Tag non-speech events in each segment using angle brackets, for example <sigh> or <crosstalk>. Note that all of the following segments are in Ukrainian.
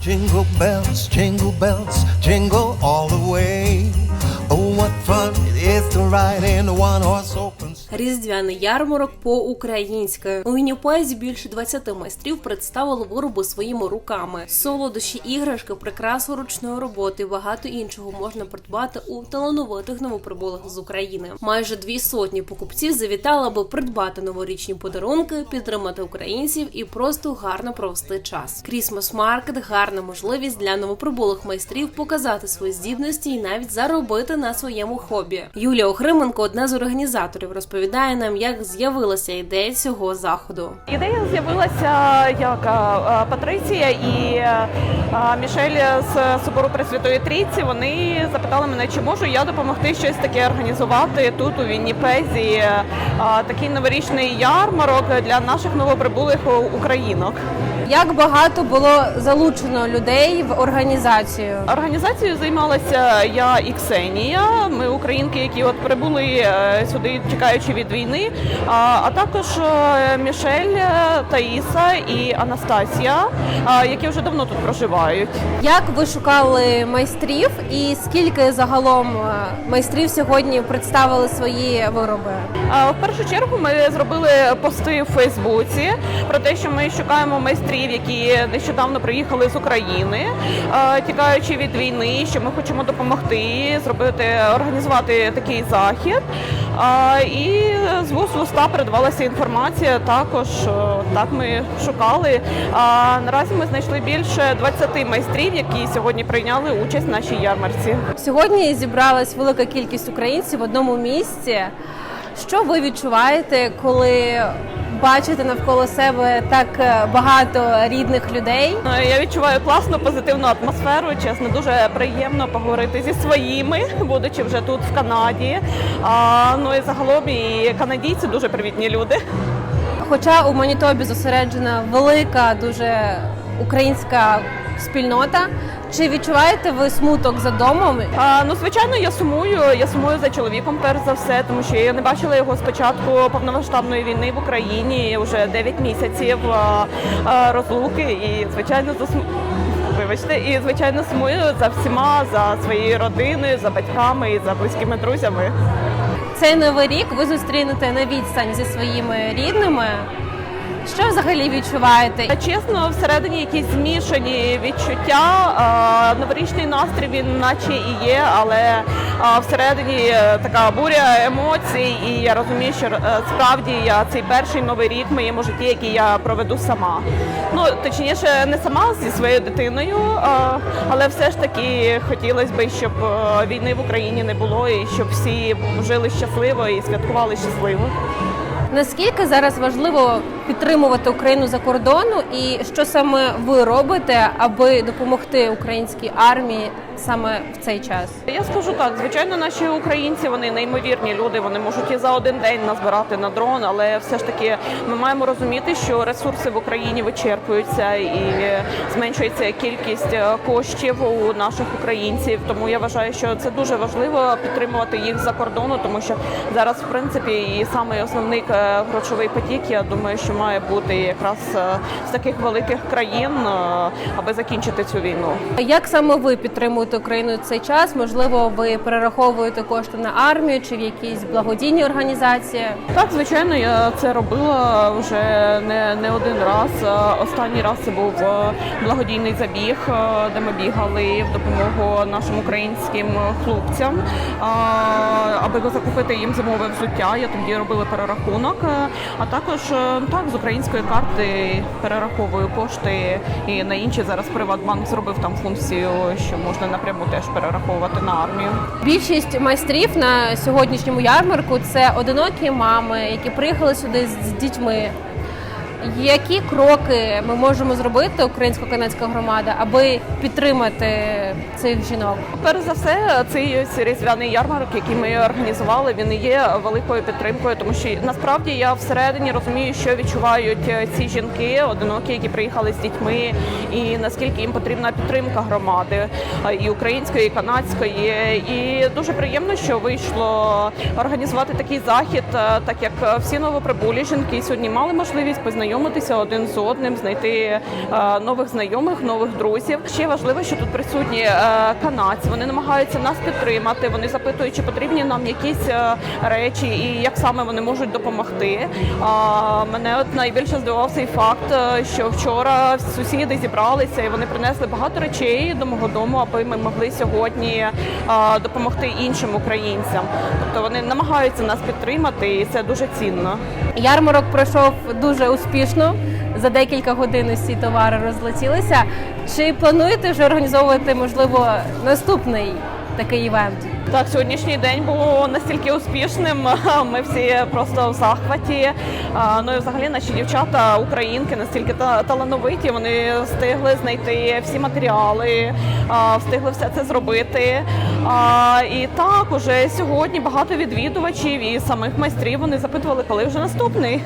Jingle bells, jingle bells, jingle all the way. Oh, what fun it is to ride in a one horse open sleigh. Різдвяний ярмарок по-українськи. У Вінніпезі більше 20 майстрів представили вироби своїми руками. Солодощі, іграшки, прикраси ручної роботи і багато іншого можна придбати у талановитих новоприбулих з України. Майже дві сотні покупців завітали, аби придбати новорічні подарунки, підтримати українців і просто гарно провести час. Крісмас маркет гарна можливість для новоприбулих майстрів показати свої здібності і навіть заробити на своєму хобі. Юлія Охрименко, одна з організаторів, розповідає нам, як з'явилася ідея цього заходу. Ідея з'явилася як Патриція і Мішель з собору Пресвятої Трійці. Вони запитали мене, чи можу я допомогти щось таке організувати тут у Вінніпезі. Такий новорічний ярмарок для наших новоприбулих українок. Як багато було залучено людей в організацію? Організацією займалася я і Ксенія. Ми українки, які от прибули е, сюди, чекаючи від війни. А, а також е, Мішель, е, Таїса і Анастасія, які вже давно тут проживають. Як ви шукали майстрів, і скільки загалом майстрів сьогодні представили свої вироби? В першу чергу ми зробили пости в Фейсбуці про те, що ми шукаємо майстрів, які нещодавно приїхали з України, тікаючи від війни, що ми хочемо допомогти зробити, організувати такий захід. І з вуст в уста передавалася інформація. Також так ми шукали. Наразі ми знайшли більше 20 майстрів, які сьогодні прийняли участь в нашій ярмарці. Сьогодні зібралась велика кількість українців в одному місці. Що ви відчуваєте, коли бачите навколо себе так е, багато рідних людей? Е, Я відчуваю класну позитивну атмосферу. Чесно, дуже приємно поговорити зі своїми, будучи вже тут в Канаді. А, ну і загалом і канадійці дуже привітні люди. Хоча у Манітобі зосереджена велика, дуже українська спільнота. Чи відчуваєте ви смуток за домом? А, ну, звичайно, я сумую. Я сумую за чоловіком, перш за все, тому що я не бачила його з початку повномасштабної війни в Україні вже 9 місяців а, а, розлуки. І звичайно, засму... Вибачте, і звичайно сумую за всіма, за своєю родиною, за батьками і за близькими друзями. Цей новий рік ви зустрінете на відстань зі своїми рідними. Що взагалі відчуваєте? Чесно, всередині якісь змішані відчуття. Новорічний настрій він наче і є, але всередині е, така буря емоцій, і я розумію, що е, справді я цей перший новий рік в моєму житті, який я проведу сама. Ну точніше, не сама зі своєю дитиною, але все ж таки хотілося б, щоб е, війни в Україні не було, і щоб всі жили щасливо і святкували щасливо. Наскільки зараз важливо підтримувати Україну за кордону, і що саме ви робите, аби допомогти українській армії саме в цей час? Я скажу так, звичайно, наші українці вони неймовірні люди. Вони можуть і за один день назбирати на дрон, але все ж таки ми маємо розуміти, що ресурси в Україні вичерпуються і зменшується кількість е, коштів у наших українців. Тому я вважаю, що це дуже важливо підтримувати їх за кордону, тому що зараз, в принципі, і самий основний е, грошовий потік, я думаю, що має бути якраз е, з таких великих країн, е, аби закінчити цю війну. Як саме ви підтримуєте Україну в цей час? Можливо, ви перераховуєте кошти на армію чи в якісь благодійні організації? Так, звичайно, я це робила вже не, не один раз. Е, Останній раз це був благодійний забіг, де ми бігали в допомогу нашим українським хлопцям, аби закупити їм зимове взуття. Я тоді робила перерахунок. Е, А також е, так з української карти перераховую кошти і на інші зараз Приватбанк зробив там функцію, що можна напряму теж перераховувати на армію. Більшість майстрів на сьогоднішньому ярмарку це одинокі мами, які приїхали сюди з дітьми. Які кроки ми можемо зробити, українсько-канадська громада, аби підтримати цих жінок? Перш за все, цей різдвяний ярмарок, який ми організували, він є великою підтримкою, тому що насправді я всередині розумію, що відчувають е, ці жінки, одинокі, які приїхали з дітьми, і наскільки їм потрібна підтримка громади е, і української, і канадської. І дуже приємно, що вийшло організувати такий захід, е, так як всі новоприбулі жінки сьогодні мали можливість познайомитися один з одним, знайти е, нових знайомих, нових друзів. Ще важливо, що тут присутні е, канадці. Вони намагаються нас підтримати. Вони запитують, чи потрібні нам якісь е, речі, і як саме вони можуть допомогти. Мене от найбільше здивував цей факт, що вчора сусіди зібралися і вони принесли багато речей до мого дому, аби ми могли сьогодні допомогти іншим українцям. Тобто вони намагаються нас підтримати, і це дуже цінно. Ярмарок пройшов дуже успішно. За декілька годин усі товари розлетілися. Чи плануєте вже організовувати можливо наступний такий івент? Так, сьогоднішній день був настільки успішним. <laughs> Ми всі просто в захваті. Ну і взагалі наші дівчата, українки, настільки талановиті. Вони встигли знайти всі матеріали, встигли все це зробити. І так, уже сьогодні багато відвідувачів і самих майстрів вони запитували, коли вже наступний.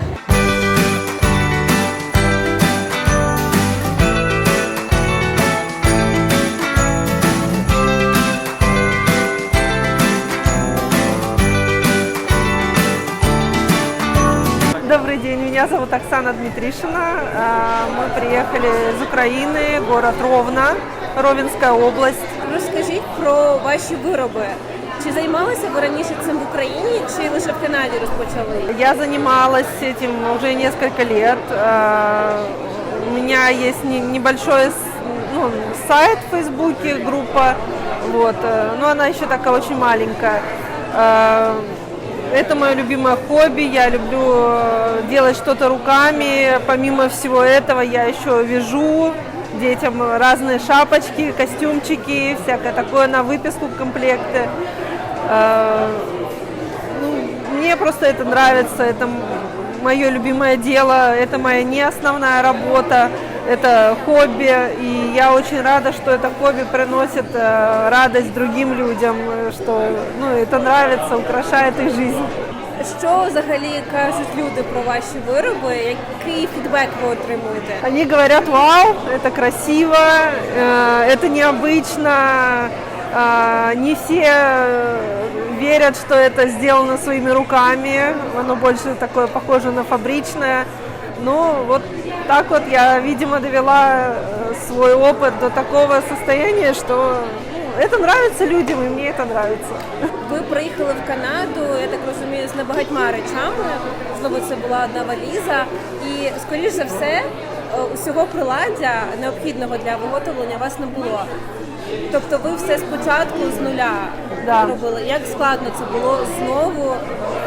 меня зовут Оксана Дмитришина. А, Мы приехали из Украины, город Ровно, Ровенская область. Розкажіть про ваші вироби. Чи займалися ви раніше цим в Україні, чи лише в Канаді розпочали? Я занималась этим уже несколько лет. А, У меня есть не- небольшой с- ну, сайт в Фейсбуке, группа, вот, э, но она еще такая очень маленькая. это мое любимое хобби, я люблю э, делать что-то руками. Помимо всего этого я еще вяжу. Детям разные шапочки, костюмчики, всякое такое на выписку комплекты. Э, ну, мне просто это нравится, это мое любимое дело, это моя не основная работа, это хобби, и я очень рада, что это хобби приносит э, радость другим людям, э, что ну, это нравится, украшает их жизнь. Що взагалі кажуть люди про ваші вироби? Який фідбек ви отримуєте? Они говорят, вау, это красиво, э, это необычно, э, не все э, верят, что это сделано своими руками, оно больше такое похоже на фабричное. Ну, вот так вот я, видимо, довела э, свой опыт до такого состояния, что ну, это нравится людям, и мне это нравится. Ви приїхали в Канаду, я так розумію, з небагатьма речами. Можливо, це була одна валіза. І, скоріш за все, е, усього приладдя необхідного для виготовлення у вас не було. Тобто ви все спочатку з нуля Да. робили. Як складно це було знову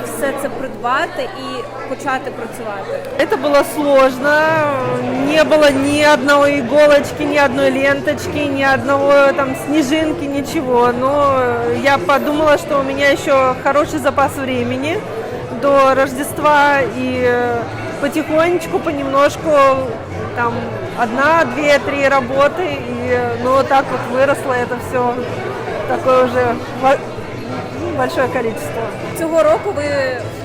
все це придбати і почати працювати? Это было сложно, не было ни одной иголочки, ни одной ленточки, ни одного там снежинки, ничего. Но я подумала, что у меня еще хороший запас времени до Рождества и э, потихонечку, понемножку, там одна, две, три работы, и э, ну вот так вот выросло это все такое уже во- большое количество. Цього року ви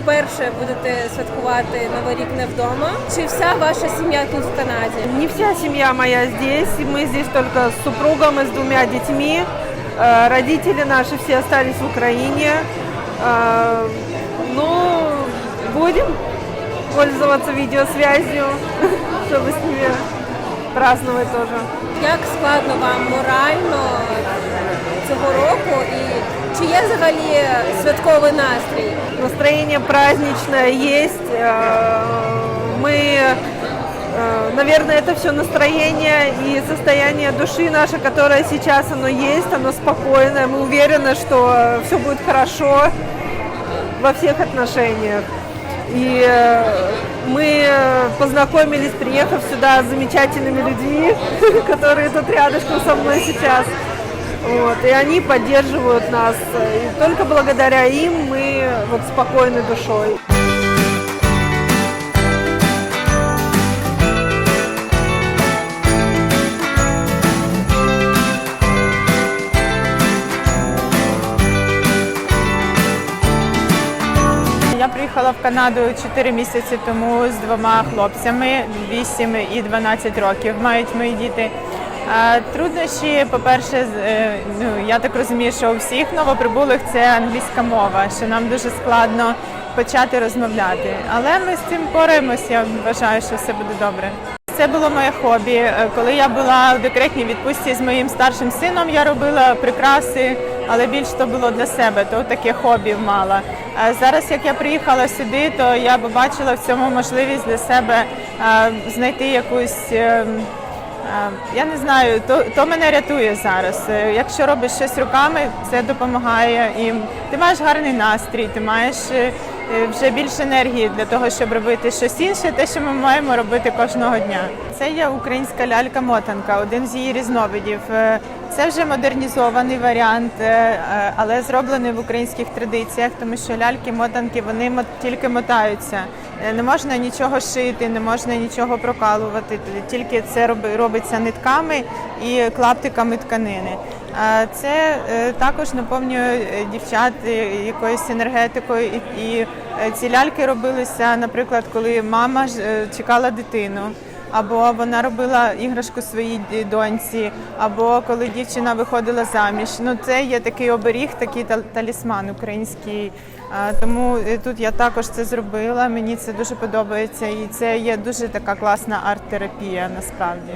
вперше будете святкувати Новий рік не вдома. Чи вся ваша сім'я тут в Канаді? Не вся семья моя здесь, и мы здесь только с супругом и с двумя детьми. Э, Родители наши все остались в Украине. Э, Ну, будем пользоваться видеосвязью, <laughs> чтобы с ними праздновать тоже. Як складно вам морально цього року і чи є взагалі святковий настрій? Настроение праздничное есть. Э, Мы, э, наверное, это все настроение и состояние души наше, которое сейчас оно есть, оно спокойное. Мы уверены, что все будет хорошо во всех отношениях. И э, мы э, познакомились, приехав сюда, с замечательными людьми, <laughs> которые тут рядышком со мной сейчас. Вот, и они поддерживают нас. И только благодаря им мы вот спокойны душой. Канаду 4 місяці тому з двома хлопцями 8 і 12 років мають мої діти. Труднощі, по-перше, е, ну я так розумію, що у всіх новоприбулих це англійська мова, що нам дуже складно почати розмовляти. Але ми з цим пораємось. Я вважаю, що все буде добре. Це було моє хобі. Е, Коли я була в декретній відпустці з моїм старшим сином, я робила прикраси, але більш то було для себе, то таке хобі мала. А зараз, як я приїхала сюди, то я побачила в цьому можливість для себе знайти якусь. е, Е, Я не знаю, то, то мене рятує зараз. Е, Якщо робиш щось руками, це допомагає. І ти маєш гарний настрій, ти маєш е, е, вже більше енергії для того, щоб робити щось інше, те, що ми маємо робити кожного дня. Це є українська лялька-мотанка, один з її різновидів. Це вже модернізований варіант, е, е, але зроблений в українських традиціях, тому що ляльки-мотанки вони тільки мотаються. Е, Не можна нічого шити, не можна нічого прокалувати, тільки це робиться нитками і клаптиками тканини. Це також наповнює дівчат якоюсь енергетикою, і, ці ляльки робилися, наприклад, коли мама чекала дитину. Або вона робила іграшку своїй доньці, або коли дівчина виходила заміж. Ну це є такий оберіг, такий талісман український. Тому е, тут я також це зробила. Мені це дуже подобається, і це є дуже така класна арт-терапія насправді.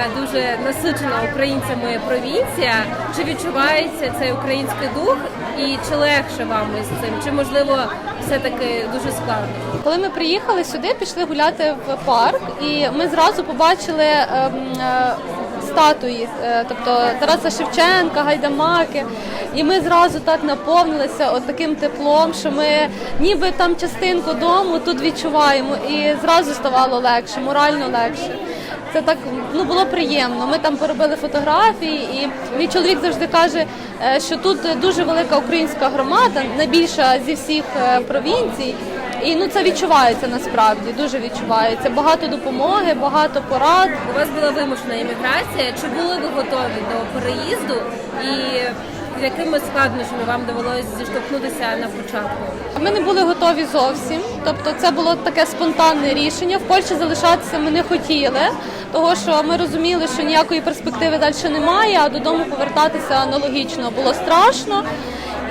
Така дуже насичена українцями провінція. Чи відчувається цей український дух, і чи легше вам із цим? Чи можливо все таки дуже складно? Коли ми приїхали сюди, пішли гуляти в парк, і ми зразу побачили ем, е, статуї, е, тобто Тараса Шевченка, Гайдамаки. І ми зразу так наповнилися от таким теплом, що ми ніби там частинку дому тут відчуваємо, і зразу ставало легше, морально легше. Це так ну було приємно. Ми там поробили фотографії, і мій чоловік завжди каже, е, що тут дуже велика українська громада, найбільша зі всіх е, провінцій. І ну це відчувається насправді, дуже відчувається. Багато допомоги, багато порад. У вас була вимушена імміграція. Чи були ви готові до переїзду і з якими складнощами вам довелося зіштовхнутися на початку? Ми не були готові зовсім. Тобто, це було таке спонтанне рішення. В Польщі залишатися ми не хотіли, того що ми розуміли, що ніякої перспективи далі немає, а додому повертатися аналогічно було страшно.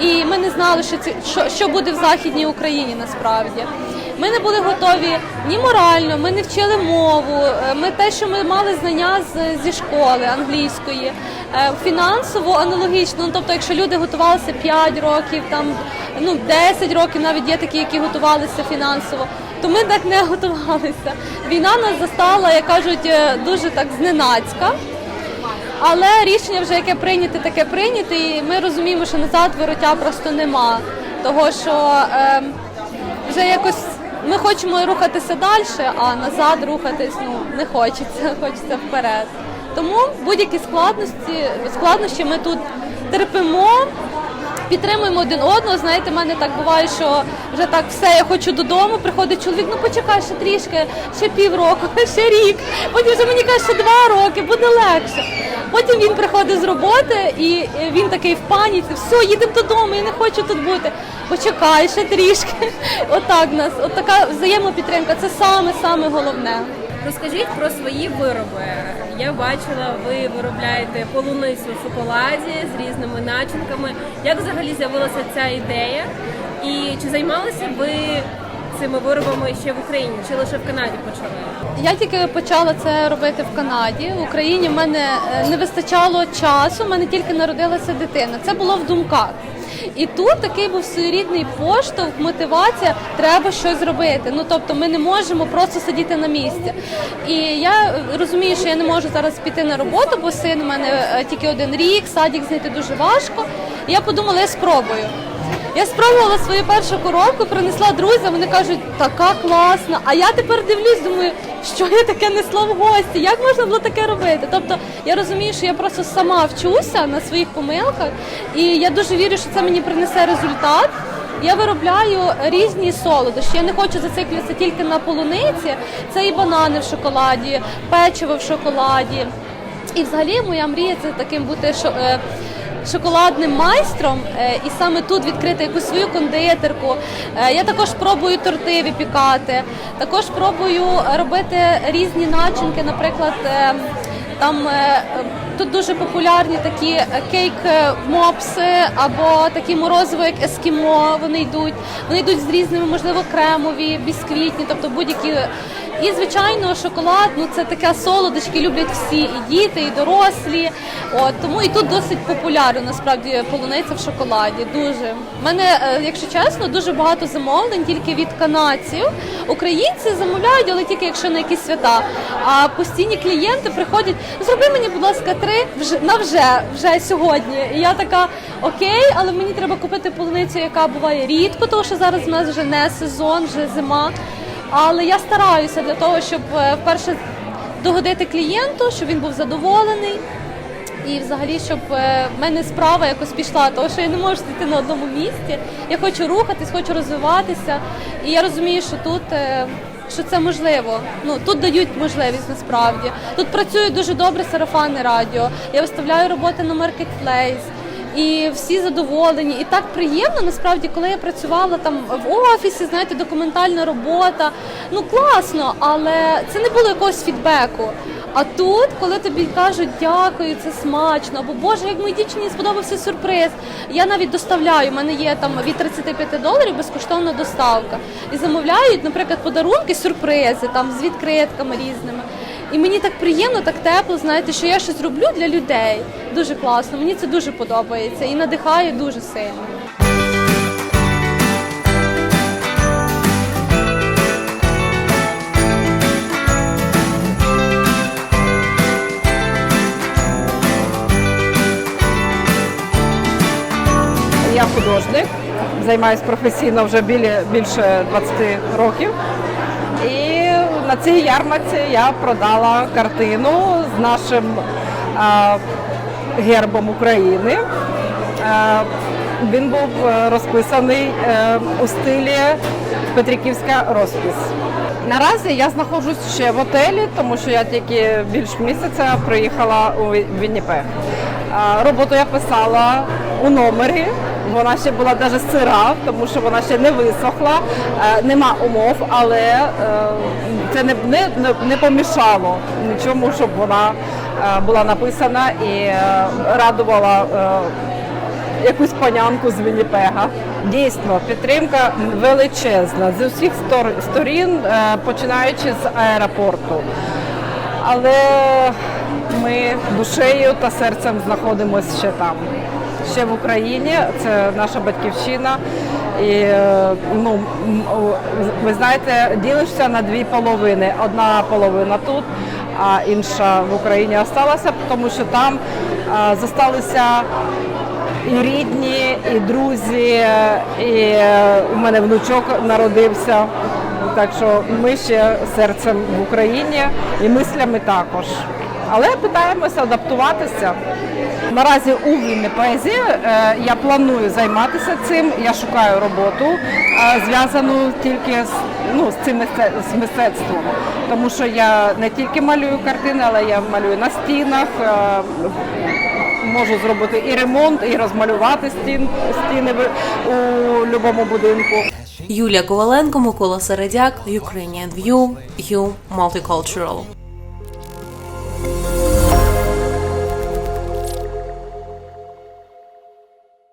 І ми не знали, що ці що, що буде в західній Україні насправді. Ми не були готові ні морально, ми не вчили мову. е, Ми те, що ми мали знання з, зі школи англійської, е, фінансово аналогічно. Ну, тобто, якщо люди готувалися 5 років, там ну 10 років, навіть є такі, які готувалися фінансово, то ми так не готувалися. Війна нас застала, як кажуть, е, дуже так зненацька. Але рішення вже яке прийняте, таке прийняте, і ми розуміємо, що назад вороття просто нема. Того що е, вже якось ми хочемо рухатися далі, а назад рухатись ну не хочеться, <laughs> хочеться вперед. Тому будь-які складності, складнощі ми тут терпимо. Підтримуємо один одного. Знаєте, в мене так буває, що вже так все, я хочу додому. Приходить чоловік, ну почекай ще трішки, ще півроку, <laughs> ще рік. Потім вже мені каже, що два роки, буде легше. Потім він приходить з роботи і він такий в паніці, все, їдемо додому, я не хочу тут бути. Почекай ще трішки. <laughs> Отак нас, от така взаємопідтримка. Це саме саме головне. Розкажіть про свої вироби. Я бачила, ви виробляєте полуницю в шоколаді з різними начинками. Як взагалі з'явилася ця ідея? І чи займалися ви цими виробами ще в Україні, чи лише в Канаді почали? Я тільки почала це робити в Канаді. В Україні в мене е, не вистачало часу, в мене тільки народилася дитина. Це було в думках. І тут такий був своєрідний поштовх, мотивація, треба щось зробити. Ну тобто ми не можемо просто сидіти на місці. І я розумію, що я не можу зараз піти на роботу, бо син у мене е, тільки один рік, садик знайти дуже важко. І я подумала, я спробую. Я спробувала свою першу коробку, принесла друзям, вони кажуть, така класна. А я тепер дивлюсь, думаю, що я таке несла в гості, як можна було таке робити. Тобто я розумію, що я просто сама вчуся на своїх помилках, і я дуже вірю, що це мені принесе результат. Я виробляю різні солодощі. Я не хочу зациклюватися тільки на полуниці. Це і банани в шоколаді, печиво в шоколаді. І взагалі моя мрія це таким бути шо- е, шоколадним майстром е, і саме тут відкрити якусь свою кондитерку. Е, Я також пробую торти випікати, також пробую робити різні начинки, наприклад. е, Там тут дуже популярні такі е, кейк е, мопси або такі морозиво, як ескімо. Вони йдуть. Вони йдуть з різними, можливо, кремові, бісквітні, тобто будь-які. І звичайно, шоколад ну це таке солодощі, люблять всі, і діти, і дорослі. От тому і тут досить популярно насправді полуниця в шоколаді. Дуже У мене, е, якщо чесно, дуже багато замовлень тільки від канадців. Українці замовляють, але тільки якщо на якісь свята. А постійні клієнти приходять, зроби мені, будь ласка, три вже на вже, вже сьогодні. І я така окей, але мені треба купити полуницю, яка буває рідко, тому що зараз в нас вже не сезон, вже зима. Але я стараюся для того, щоб е, вперше догодити клієнту, щоб він був задоволений. І взагалі, щоб е, в мене справа якось пішла, тому що я не можу сидіти на одному місці. Я хочу рухатись, хочу розвиватися. І я розумію, що тут. е, Що це можливо? Ну тут дають можливість насправді. Тут працює дуже добре сарафанне радіо. Я виставляю роботи на маркетплейс. І всі задоволені, і так приємно насправді, коли я працювала там в офісі, знаєте, документальна робота. Ну класно, але це не було якогось фідбеку. А тут, коли тобі кажуть дякую, це смачно, або Боже, як моїй дівчині сподобався сюрприз. Я навіть доставляю. У мене є там від 35 доларів безкоштовна доставка. І замовляють, наприклад, подарунки, сюрпризи там з відкритками різними. І мені так приємно, так тепло, знаєте, що я щось роблю для людей. Дуже класно. Мені це дуже подобається і надихає дуже сильно. Художник, займаюся професійно вже більше 20 років. І на цій ярмарці я продала картину з нашим а, гербом України. А, він був е, розписаний е, у стилі Петриківська розпис. Наразі я знаходжусь ще в готелі, тому що я тільки більш місяця приїхала у Вінніпег. Роботу я писала у номері. Вона ще була навіть сира, тому що вона ще не висохла, е, нема умов, але е, це не, не, не- помішало нічому, щоб вона е, була написана і радувала якусь панянку з Вінніпега. Дійсно, підтримка величезна з усіх стор- сторін, починаючи з аеропорту. Але ми душею та серцем знаходимося ще там, ще в Україні. Це наша батьківщина. І е, ну, ви знаєте, ділишся на дві половини. Одна половина тут, а інша в Україні залишилася, тому що там зосталися і рідні, і друзі, і е, у мене внучок народився. Так що ми ще серцем в Україні і мислями також. Але питаємося адаптуватися. Наразі у Віннипезі е, я планую займатися цим. Я шукаю роботу, е, зв'язану тільки з, ну, з цим з мистецтвом. Тому що я не тільки малюю картини, але я малюю на стінах. е, можу зробити і ремонт, і розмалювати стін, стіни в- у будь-якому будинку. Юлія Коваленко, Микола Середяк, Ukrainian View, You Multicultural.